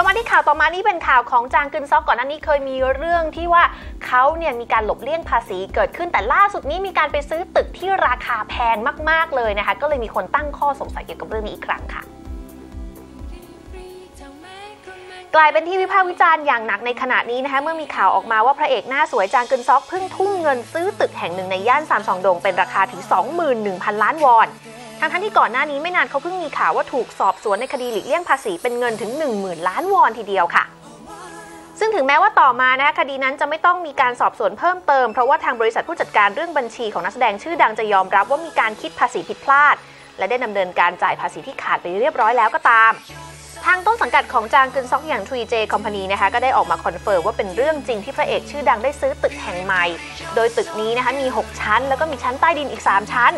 เรามาที่ข่าวต่อมานี่เป็นข่าวของจางกึนซอกก่อนหน้านี้เคยมีเรื่องที่ว่าเขาเนี่ยมีการหลบเลี่ยงภาษีเกิดขึ้นแต่ล่าสุดนี้มีการไปซื้อตึกที่ราคาแพงมาก ๆเลยนะคะ ก็เลยมีคนตั้งข้อสงสัยเกี่ยวกับเรื่องนี้อีกครั้งค่ะกลายเป็นที่วิพากษ์วิจารณ์อย่างหนักในขณะนี้นะคะเมื่อมีข่าวออกมาว่าพระเอกหน้าสวยจางกึนซอกเพิ่งทุ่มเงินซื้อตึกแห่งหนึ่งในย่านซามซองดงเป็นราคาถึง 21,000 ล้านวอน ทั้งทั้งที่ก่อนหน้านี้ไม่นานเขาเพิ่งมีข่าวว่าถูกสอบสวนในคดีหลีกเลี่ยงภาษีเป็นเงินถึง 10,000 ล้านวอนทีเดียวค่ะ ซึ่งถึงแม้ว่าต่อมานะคะคดีนั้นจะไม่ต้องมีการสอบสวนเพิ่มเติม เพราะว่าทางบริษัทผู้จัดการเรื่องบัญชีของนักแสดงชื่อดังจะยอมรับว่ามีการคิดภาษีผิดพลาด และได้ดำเนินการจ่ายภาษีที่ขาดไปเรียบร้อยแล้วก็ตามทางต้นสังกัดของจางกึนซอกอย่าง 3J Company นะคะก็ได้ออกมาคอนเฟิร์มว่าเป็นเรื่องจริงที่พระเอกชื่อดังได้ซื้อตึกแห่งใหม่ โดยตึกนี้นะคะมี 6 ชั้น แล้วก็มีชั้นใต้ดินอีก 3 ชั้น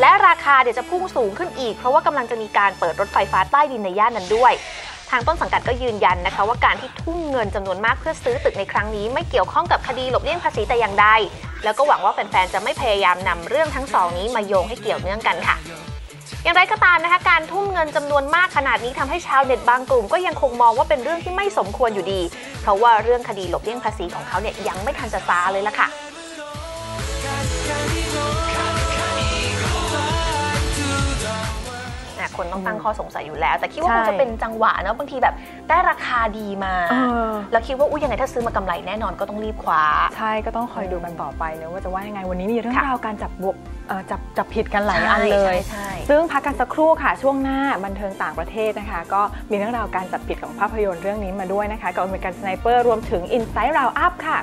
และราคาเดี๋ยวจะพุ่งสูงขึ้นอีก เพราะว่ากำลังจะมีการเปิดรถไฟฟ้าใต้ดินในย่านนั้นด้วย ทางต้นสังกัดก็ยืนยันนะคะ ว่าการที่ทุ่มเงินจำนวนมากเพื่อซื้อตึกในครั้งนี้ ไม่เกี่ยวข้องกับคดีหลบเลี่ยงภาษีแต่อย่างใด แล้วก็หวังว่าแฟนๆจะไม่พยายามนำเรื่องทั้งสองนี้มาโยงให้เกี่ยวเนื่องกันค่ะอย่างไรก็ตามนะคะการทุ่มเงินจำนวนมากขนาดนี้ทำให้ชาวเน็ตบางกลุ่มก็ยังคงมองว่าเป็นเรื่องที่ไม่สมควรอยู่ดี เพราะว่าเรื่องคดีหลบเลี่ยงภาษีของเขาเนี่ยยังไม่ทันจะซาเลยล่ะค่ะ คนต้องตั้งข้อสงสัยอยู่แล้ว แต่คิดว่าใช่คงจะเป็นจังหวะเนอะบางทีแบบได้ราคาดีมาเออแล้วคิดว่าอุ้ยยังไงถ้าซื้อมากำไรแน่นอนก็ต้องรีบคว้า ใช่ก็ต้องคอยดูกันต่อไปเนอะว่าจะว่ายังไงวันนี้มีเรื่องค่ะราวการจับบวกเอ่อจับจับผิดกันหลายอันเลยใช่ใช่ซึ่งพักกันสักครู่ค่ะช่วงหน้าบันเทิงต่างประเทศนะคะ ก็มีเรื่องราวการจับผิดของภาพยนตร์เรื่องนี้มาด้วยนะคะกับอเมริกันสไนเปอร์รวมถึง Inside Round Up ค่ะ